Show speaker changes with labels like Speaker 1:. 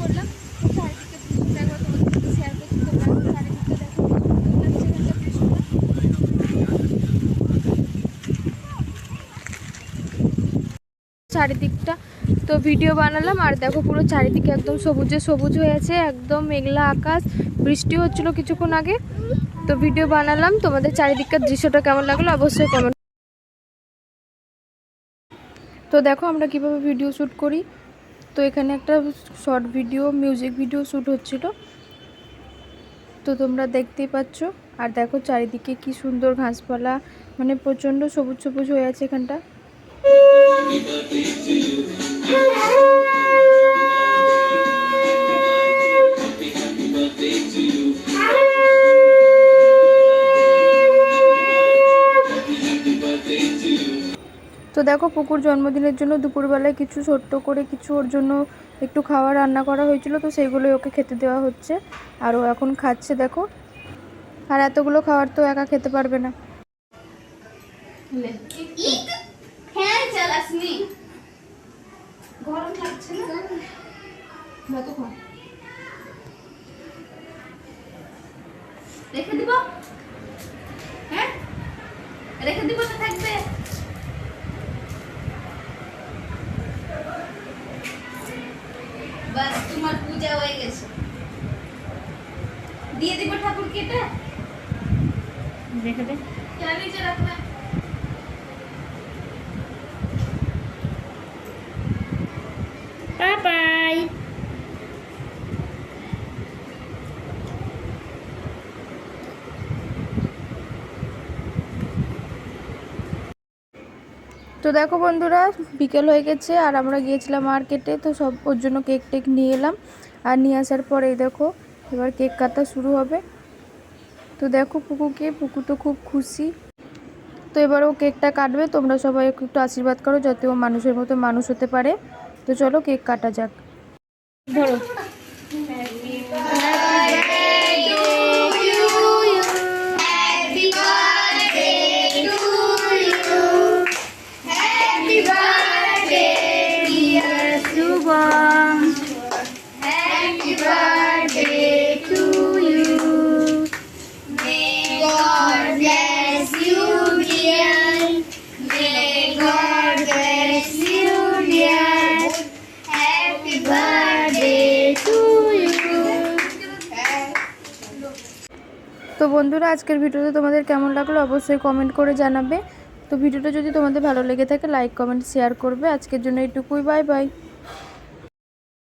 Speaker 1: করলাম। চারিদিকটা চারিদিকটা, তো ভিডিও বানালাম, আর দেখো পুরো চারিদিকে একদম সবুজে সবুজ হয়ে আছে একদম মেঘলা আকাশ, বৃষ্টি হচ্ছিল কিছুক্ষণ আগে। তো ভিডিও বানালাম, তোমাদের চারিদিককার দৃশ্যটা কেমন লাগল অবশ্যই কমেন্ট তো দেখো আমরা কীভাবে ভিডিও শ্যুট করি। তো এখানে একটা short video music video shoot হচ্ছিল। তো তোমরা দেখতেই পাচ্ছ। আর দেখো চারিদিকে কি সুন্দর ঘাসপালা মানে প্রচণ্ড সবুজ সবুজ হয়ে আছে এখানটা। তো দেখো, পুকুর জন্মদিনের জন্য দুপুরবেলায় কিছু ছোট্ট করে কিছু ওর জন্য একটু খাওয়া রান্না করা হয়েছিল, তো সেইগুলোই ওকে খেতে দেওয়া হচ্ছে। আর ও এখন খাচ্ছে, দেখো। আর এতগুলো খাবার তো একা খেতে পারবে না।
Speaker 2: লাগছে না? রেখে দিব? হ্যাঁ? রেখে দিব তো থাকবে। বাস তোমার পূজা হয়ে গেছে। দিয়ে দিব ঠাকুর এটা?
Speaker 1: দেখে দে।
Speaker 2: নিচে রাখবে
Speaker 1: বাই তো দেখো বন্ধুরা, বিকেল হয়ে গেছে আর আমরা গিয়েছিলাম মার্কেটে, তো সব ওর জন্য কেক টেক নিয়ে এলাম। আর নিয়ে আসার পরে দেখো, এবার কেক কাটা শুরু হবে। তো দেখো পুকুকে, পুকু তো খুব খুশি। তো এবার ও কেকটা কাটবে, তোমরা সবাই একটু আশীর্বাদ করো যাতে ও মানুষের মতো মানুষ হতে পারে। তো চলো কেক কাটা যাক। ধরো। তো বন্ধুরা, আজকের ভিডিওতে তোমাদের কেমন লাগল অবশ্যই কমেন্ট করে জানাবে। তো ভিডিওটা যদি তোমাদের ভালো লেগে থাকে লাইক কমেন্ট শেয়ার করবে। আজকের জন্য এইটুকুই বাই বাই